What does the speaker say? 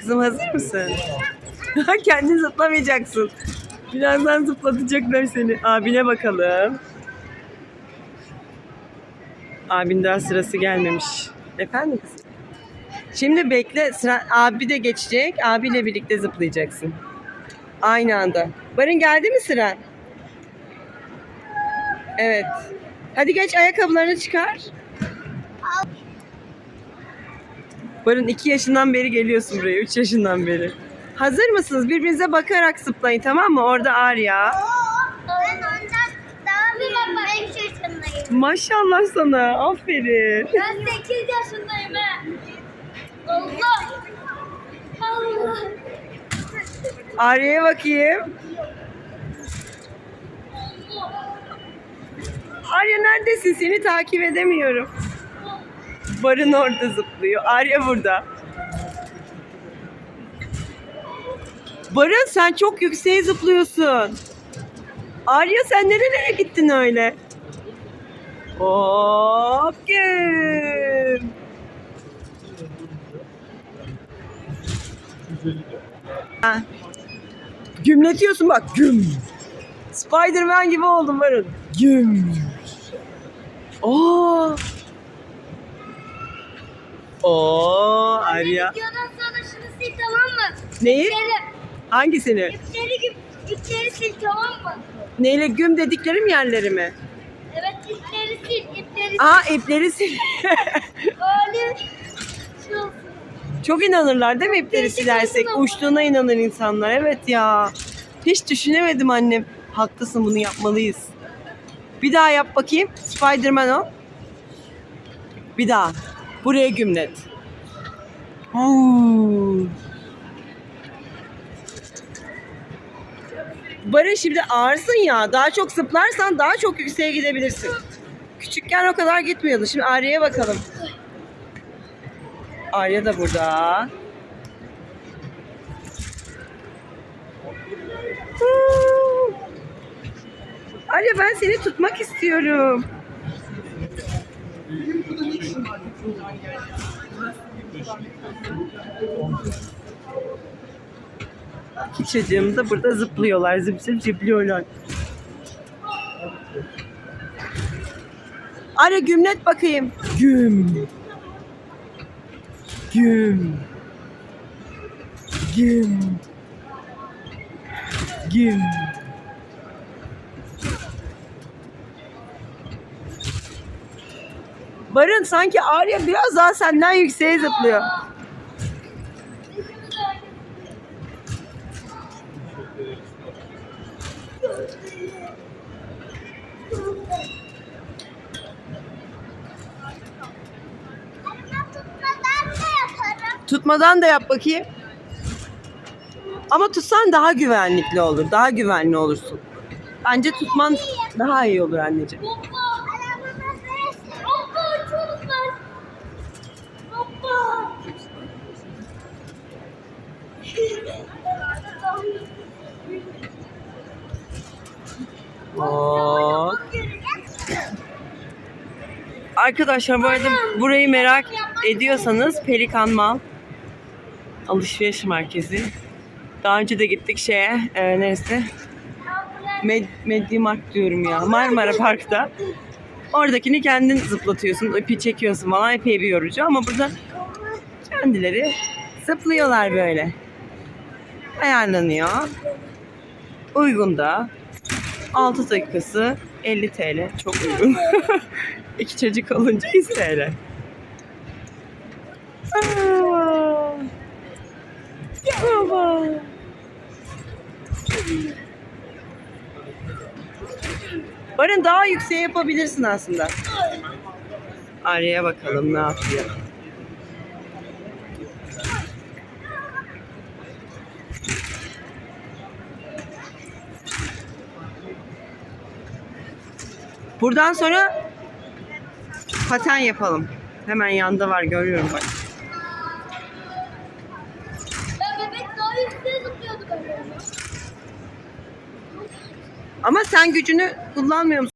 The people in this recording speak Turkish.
kızım hazır mısın? Kendin zıplamayacaksın. Birazdan zıplatacaklar seni. Abine bakalım. Abin daha sırası gelmemiş. Efendim kızım? Şimdi bekle sıra abi de geçecek. Abiyle birlikte zıplayacaksın. Aynı anda. Barın geldi mi sıra? Evet. Hadi geç ayakkabılarını çıkar. Barın iki yaşından beri geliyorsun buraya. Üç yaşından beri. Hazır mısınız? Birbirinize bakarak zıplayın tamam mı? Orada Arya. Ben ondan daha büyüğüm. 5 yaşındayım. Maşallah sana. Aferin. Ben 8 yaşındayım he. Allah. Allah. Arya'ya bakayım. Arya neredesin? Seni takip edemiyorum. Barın orada zıplıyor. Arya burada. Barın sen çok yükseğe zıplıyorsun. Arya sen nerelere gittin öyle? Hop güm. Ha. Gümletiyorsun bak güm. Spiderman gibi oldum varın. Güm. Oo. Oo Arya. Videodan sonra şunu sil tamam mı? Neyi? İpleri, Hangisini? ipleri, gibi- ipleri sil tamam mı? Neyle güm dediklerim yerleri mi? Evet ipleri sil. ipleri Aa ipleri sil. Öyle. Şu. Çok inanırlar değil mi ipleri silersek? Uçtuğuna inanır insanlar. Evet ya. Hiç düşünemedim annem. Haklısın bunu yapmalıyız. Bir daha yap bakayım. Spiderman o. Bir daha. Buraya gümlet. Huu. Barın şimdi ağırsın ya. Daha çok zıplarsan daha çok yükseğe gidebilirsin. Küçükken o kadar gitmiyordu. Şimdi Arya'ya bakalım. Arya da burada. Arya ben seni tutmak istiyorum. İki çocuğum da burada zıplıyorlar. Zıp zıp zıplıyorlar. Arya gümlet bakayım. Güm. Güm. Güm. Güm. Barın sanki Arya biraz daha senden yükseğe zıplıyor. Tutmadan da yap bakayım. Ama tutsan daha güvenlikli olur. Daha güvenli olursun. Bence tutman daha iyi olur anneciğim. Oo. Arkadaşlar bu arada burayı merak ediyorsanız Pelikan Mall alışveriş merkezi. Daha önce de gittik şeye, e, neresi? Med Mediamarkt diyorum ya. Marmara Park'ta. Oradakini kendin zıplatıyorsun, ipi çekiyorsun falan epey bir yorucu ama burada kendileri zıplıyorlar böyle. Ayarlanıyor. Uygun da. 6 dakikası 50 TL. Çok uygun. İki çocuk olunca 100 TL. Baba. Barın daha yükseğe yapabilirsin aslında. Araya bakalım ne yapıyor. Buradan sonra paten yapalım. Hemen yanda var görüyorum bak. Ama sen gücünü kullanmıyor musun?